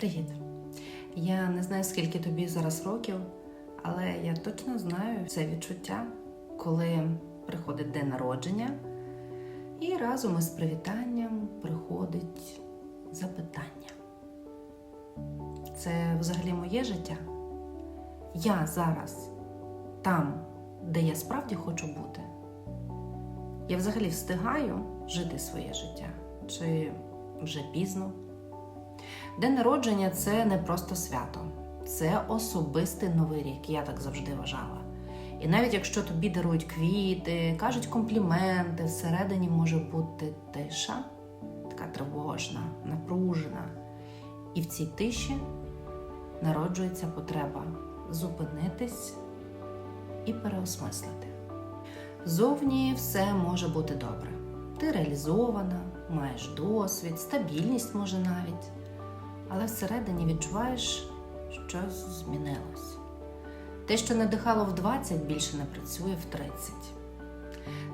Привіт! Я не знаю, скільки тобі зараз років, але я точно знаю це відчуття, коли приходить день народження, і разом із привітанням приходить запитання. Це взагалі моє життя. Я зараз там, де я справді хочу бути. Я взагалі встигаю жити своє життя, чи вже пізно. День народження це не просто свято, це особистий новий рік, я так завжди вважала. І навіть якщо тобі дарують квіти, кажуть компліменти, всередині може бути тиша, така тривожна, напружена. І в цій тиші народжується потреба зупинитись і переосмислити. Зовні все може бути добре. Ти реалізована, маєш досвід, стабільність може навіть але всередині відчуваєш, щось змінилось. Те, що надихало в 20, більше не працює в 30.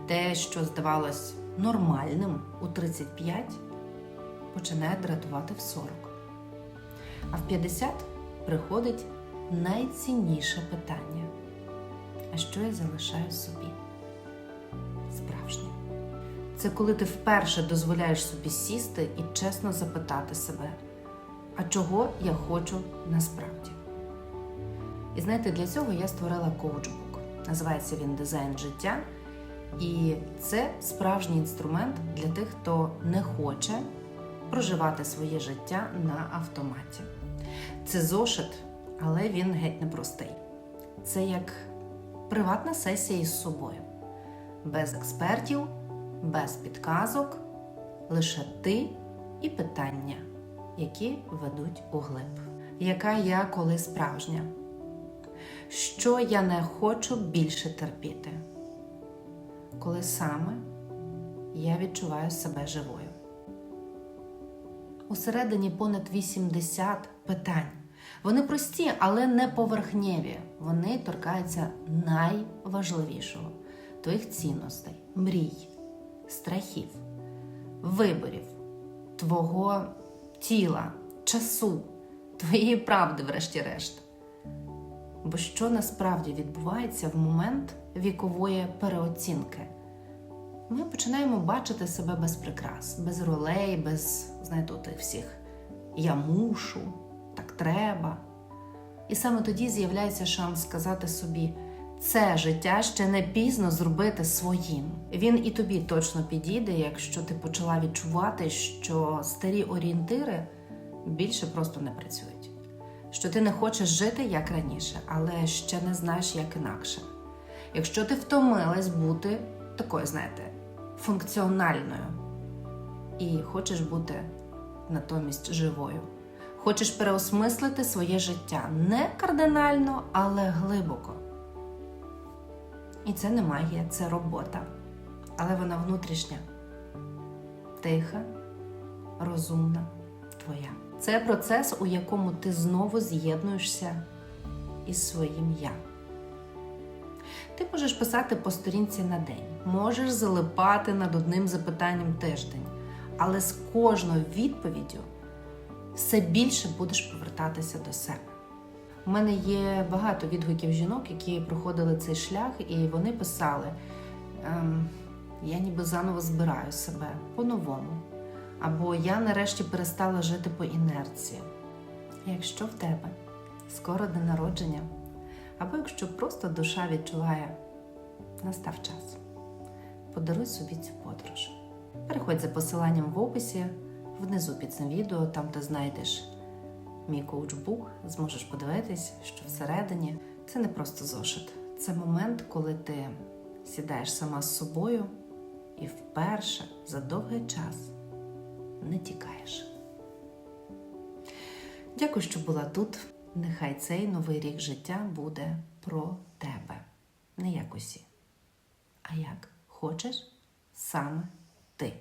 Те, що здавалось нормальним у 35, починає дратувати в 40. А в 50 приходить найцінніше питання: а що я залишаю собі? Справжнє. Це коли ти вперше дозволяєш собі сісти і чесно запитати себе а чого я хочу насправді. І знаєте, для цього я створила коучбук. Називається він Дизайн життя. І це справжній інструмент для тих, хто не хоче проживати своє життя на автоматі. Це зошит, але він геть непростий. Це як приватна сесія із собою, без експертів, без підказок, лише ти і питання які ведуть у глиб. Яка я коли справжня? Що я не хочу більше терпіти? Коли саме я відчуваю себе живою? Усередині понад 80 питань. Вони прості, але не поверхневі. Вони торкаються найважливішого твоїх цінностей, мрій, страхів, виборів, твого тіла, часу, твоєї правди, врешті-решт. Бо що насправді відбувається в момент вікової переоцінки? Ми починаємо бачити себе без прикрас, без ролей, без, знаєте, всіх я мушу, так треба. І саме тоді з'являється шанс сказати собі, це життя ще не пізно зробити своїм. Він і тобі точно підійде, якщо ти почала відчувати, що старі орієнтири більше просто не працюють. Що ти не хочеш жити як раніше, але ще не знаєш, як інакше. Якщо ти втомилась бути такою, знаєте, функціональною і хочеш бути натомість живою, хочеш переосмислити своє життя не кардинально, але глибоко. І це не магія, це робота. Але вона внутрішня, тиха, розумна, твоя. Це процес, у якому ти знову з'єднуєшся із своїм я. Ти можеш писати по сторінці на день, можеш залипати над одним запитанням тиждень, але з кожною відповіддю все більше будеш повертатися до себе. У мене є багато відгуків жінок, які проходили цей шлях, і вони писали: ем, я ніби заново збираю себе по-новому. Або я нарешті перестала жити по інерції. Якщо в тебе скоро день народження, або якщо просто душа відчуває, настав час, подаруй собі цю подорож. Переходь за посиланням в описі, внизу під цим відео, там ти знайдеш мій коучбук, зможеш подивитись, що всередині це не просто зошит, це момент, коли ти сідаєш сама з собою і вперше за довгий час не тікаєш. Дякую, що була тут. Нехай цей новий рік життя буде про тебе. Не як усі, а як хочеш саме ти.